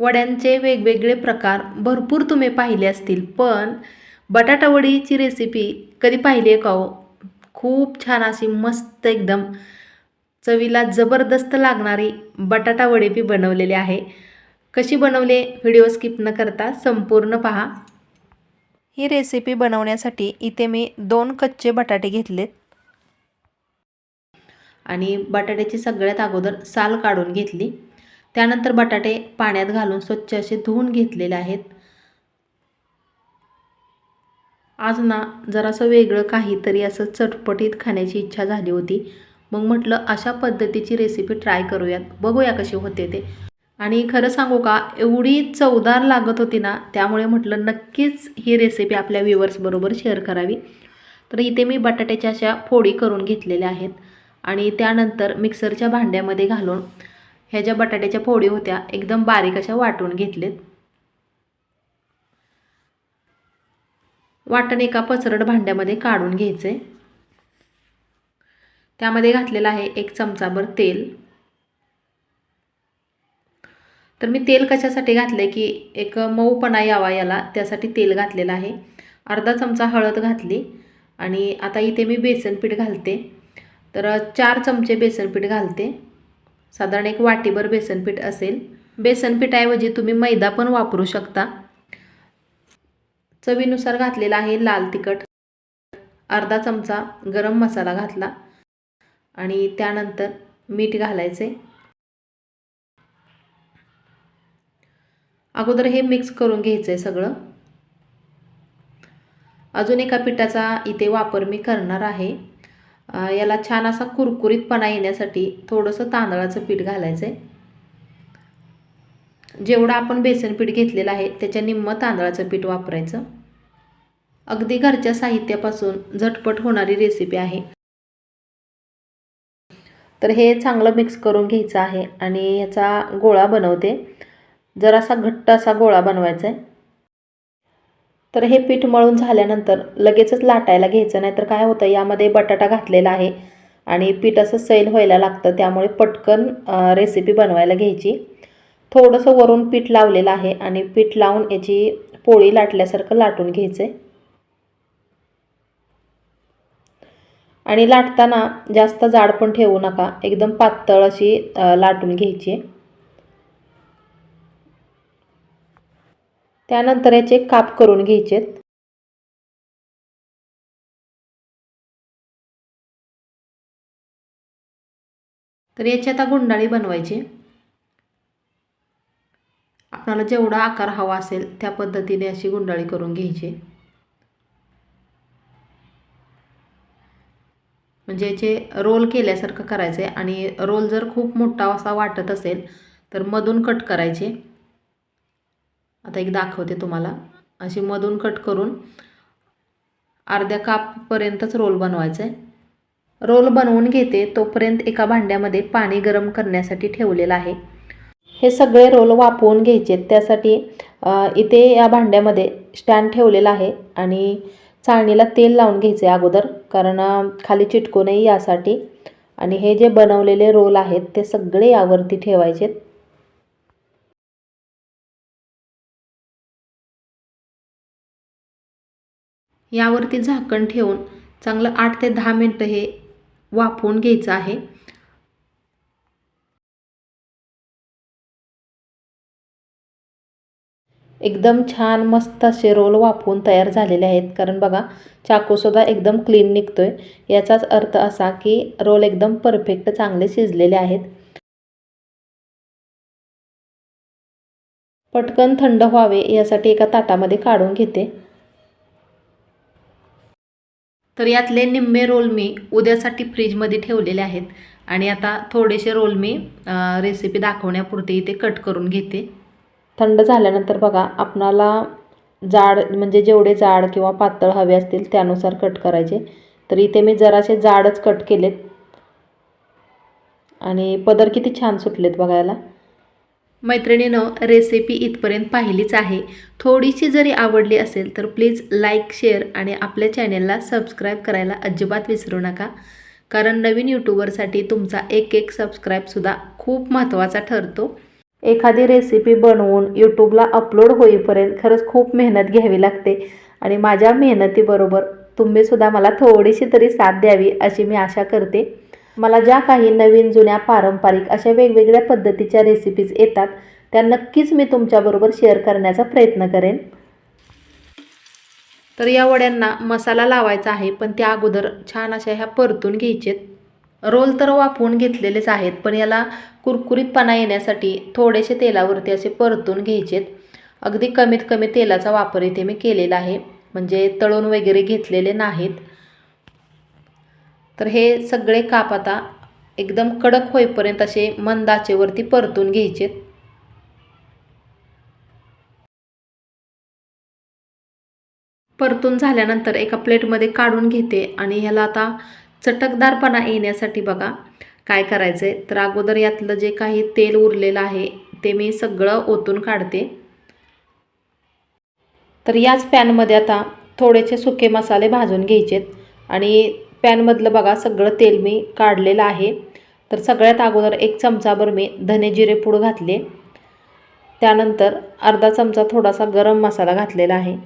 वड्यांचे वेगवेगळे प्रकार भरपूर तुम्ही पाहिले असतील पण बटाटावडीची रेसिपी कधी पाहिली आहे का हो? खूप छान अशी मस्त एकदम चवीला जबरदस्त लागणारी बटाटावडी बी बनवलेले आहे. कशी बनवले व्हिडिओ स्किप न करता संपूर्ण पहा. ही रेसिपी बनवण्यासाठी इथे मी दोन कच्चे बटाटे घेतलेत. आणि बटाट्याची सगळ्यात अगोदर साल काढून घेतली. त्यानंतर बटाटे पाण्यात घालून स्वच्छ असे धुवून घेतलेले आहेत. आज ना जरासं वेगळं काहीतरी असं चटपटीत खाण्याची इच्छा झाली होती. मग म्हटलं अशा पद्धतीची रेसिपी ट्राय करूयात. बघूया कशी होते ते. आणि खरं सांगू का एवढी चवदार लागत होती ना त्यामुळे म्हटलं नक्कीच ही रेसिपी आपल्या व्ह्युअर्सबरोबर शेअर करावी. तर इथे मी बटाट्याच्या अशा फोडी करून घेतलेल्या आहेत. आणि त्यानंतर मिक्सरच्या भांड्यामध्ये घालून ह्या ज्या बटाट्याच्या फोडी होत्या एकदम बारीक अशा वाटून घेतलेत. वाटण एका पचरड भांड्यामध्ये काढून घ्यायचे. त्यामध्ये घातलेलं आहे एक चमचाभर तेल. तर मी तेल कशासाठी घातलं की एक मऊपणा यावा याला त्यासाठी तेल घातलेलं आहे. अर्धा चमचा हळद घातली आणि आता इथे मी बेसनपीठ घालते. तर चार चमचे बेसनपीठ घालते. साधारण एक वाटीभर बेसनपीठ असेल. बेसनपीठाऐवजी तुम्ही मैदा पण वापरू शकता. चवीनुसार घातलेला आहे लाल तिखट. अर्धा चमचा गरम मसाला घातला. आणि त्यानंतर मीठ घालायचे. अगोदर हे मिक्स करून घ्यायचं आहे सगळं. अजून एका पिठाचा इथे वापर मी करणार आहे. याला छान असा कुरकुरीतपणा येण्यासाठी थोडंसं तांदळाचं पीठ घालायचं आहे जेवढं आपण बेसन पीठ घेतलेलं आहे त्याच्या निम्म तांदळाचं पीठ वापरायचं. अगदी घरच्या साहित्यापासून झटपट होणारी रेसिपी आहे. तर हे चांगलं मिक्स करून घ्यायचं आहे आणि याचा गोळा बनवते. जरासा घट्ट असा गोळा बनवायचा आहे तर हे पीठ मळून झाल्यानंतर लगेचच लाटायला घ्यायचं नाही तर काय होतं यामध्ये बटाटा घातलेला आहे आणि पीठ असं सैल व्हायला लागतं त्यामुळे पटकन रेसिपी बनवायला घ्यायची. थोडंसं वरून पीठ लावलेलं आहे आणि पीठ लावून याची पोळी लाटल्यासारखं लाटून घ्यायचं आहे आणि लाटताना जास्त जाड पण ठेवू नका एकदम पातळ अशी लाटून घ्यायची. आहे त्यानंतर याचे काप करून घ्यायचेत. तर याची आता गुंडाळी बनवायची. आपल्याला जेवढा आकार हवा असेल त्या पद्धतीने अशी गुंडाळी करून घ्यायची. म्हणजे याचे रोल केल्यासारखं करायचं आहे आणि रोल जर खूप मोठा असा वाटत असेल तर मधून कट करायचे. आता एक दाखवते तुम्हाला. अशी मधून कट करून अर्ध्या कापपर्यंतच रोल बनवायचं आहे रोल बनवून घेते तोपर्यंत एका भांड्यामध्ये पाणी गरम करण्यासाठी ठेवलेलं आहे. हे सगळे रोल वापवून घ्यायचे. त्यासाठी इथे या भांड्यामध्ये स्टँड ठेवलेला आहे आणि चाळणीला तेल लावून घ्यायचे अगोदर कारण खाली चिटकू नये यासाठी. आणि हे जे बनवलेले रोल आहेत ते सगळे यावरती ठेवायचेत. यावरती झाकण ठेवून चांगलं आठ ते दहा मिनटं हे वाफवून घ्यायचं आहे. एकदम छान मस्त असे रोल वाफवून तयार झालेले आहेत. कारण बघा चाकूसुद्धा एकदम क्लीन निघतो आहे याचाच अर्थ असा की रोल एकदम परफेक्ट चांगले शिजलेले आहेत. पटकन थंड व्हावे यासाठी एका ताटामध्ये काढून घेते. तर यातले निम्मे रोल मी उद्यासाठी फ्रीजमध्ये ठेवलेले आहेत. आणि आता थोडेसे रोल मी रेसिपी दाखवण्यापुरते इथे कट करून घेते. थंड झाल्यानंतर बघा आपणाला जाड म्हणजे जेवढे जाड किंवा पातळ हवे असतील त्यानुसार कट करायचे. तर इथे मी जरासे जाडच कट केलेत. आणि पदर किती छान सुटलेत बघायला. मैत्रिणीनं रेसिपी इथपर्यंत पाहिलीच आहे. थोडीशी जरी आवडली असेल तर प्लीज लाईक शेअर आणि आपल्या चॅनेलला सबस्क्राईब करायला अजिबात विसरू नका. कारण नवीन यूट्यूबरसाठी तुमचा एक एक सबस्क्राईबसुद्धा खूप महत्त्वाचा ठरतो. एखादी रेसिपी बनवून यूट्यूबला अपलोड होईपर्यंत खरंच खूप मेहनत घ्यावी लागते. आणि माझ्या मेहनतीबरोबर तुम्हीसुद्धा मला थोडीशी तरी साथ द्यावी अशी मी आशा करते. मला ज्या काही नवीन जुन्या पारंपरिक अशा वेगवेगळ्या पद्धतीच्या रेसिपीज येतात त्या नक्कीच मी तुमच्याबरोबर शेअर करण्याचा प्रयत्न करेन. तर या वड्यांना मसाला लावायचा आहे पण त्या अगोदर छान अशा ह्या परतून घ्यायचेत. रोल तर वाफवून घेतलेलेच आहेत पण याला कुरकुरीतपणा येण्यासाठी थोडेसे तेलावरती असे परतून घ्यायचेत. अगदी कमीत कमी तेलाचा वापर इथे मी केलेला आहे म्हणजे तळून वगैरे घेतलेले नाहीत. तर हे सगळे काप आता एकदम कडक होईपर्यंत असे मंदाचेवरती परतून घ्यायचे. परतून झाल्यानंतर एका प्लेटमध्ये काढून घेते आणि ह्याला आता चटकदारपणा येण्यासाठी बघा काय करायचं आहे तर अगोदर यातलं जे काही तेल उरलेलं आहे ते मी सगळं ओतून काढते. तर याच पॅनमध्ये आता थोडेसे सुके मसाले भाजून घ्यायचेत आणि पॅनमधलं बघा सगळं तेल मी काढलेलं आहे. तर सगळ्यात अगोदर एक चमचाभर मी धने जिरे पूड घातले. त्यानंतर अर्धा चमचा थोडासा गरम मसाला घातलेला आहे.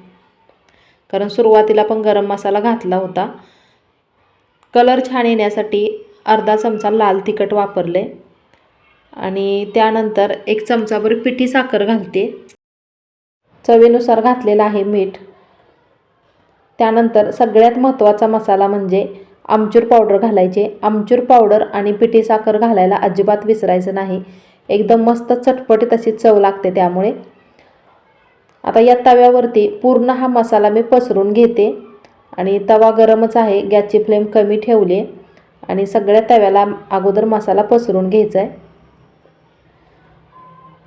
कारण सुरुवातीला पण गरम मसाला घातला होता. कलर छान येण्यासाठी अर्धा चमचा लाल तिखट वापरले. आणि त्यानंतर एक चमचाभर पिठी साखर घालते. चवीनुसार घातलेलं आहे मीठ. त्यानंतर सगळ्यात महत्त्वाचा मसाला म्हणजे आमचूर पावडर घालायचे. आमचूर पावडर आणि पिठी साखर घालायला अजिबात विसरायचं नाही. एकदम मस्त चटपटीत अशी चव लागते त्यामुळे. आता या तव्यावरती पूर्ण हा मसाला मी पसरून घेते. आणि तवा गरमच आहे. गॅसची फ्लेम कमी ठेवली आणि सगळ्या तव्याला अगोदर मसाला पसरून घ्यायचा आहे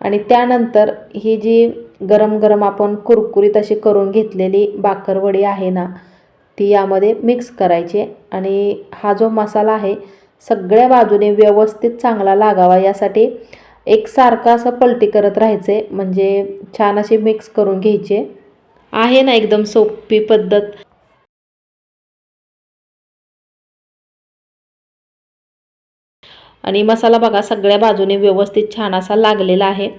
आणि त्यानंतर ही जी गरम गरम आपण कुरकुरीत अशी करून घेतलेली बाकरवडी आहे ना ती यामध्ये मिक्स करायची आणि हा जो मसाला आहे सगळ्या बाजूने व्यवस्थित चांगला लागावा यासाठी एकसारखं असं पलटी करत राहायचे म्हणजे छान असे मिक्स करून घ्यायचे. आहे ना एकदम सोपी पद्धत. आणि मसाला बघा सगळ्या बाजूने व्यवस्थित छान असा लागलेला आहे.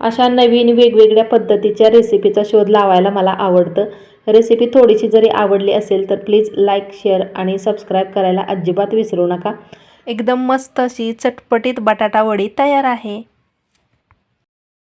अशा नवीन वेगवेगळ्या पद्धतीच्या रेसिपीचा शोध लावायला मला आवडतं. रेसिपी थोडीशी जरी आवडली असेल तर प्लीज लाईक शेअर आणि सबस्क्राईब करायला अजिबात विसरू नका. एकदम मस्त अशी चटपटीत बटाटा वडी तयार आहे.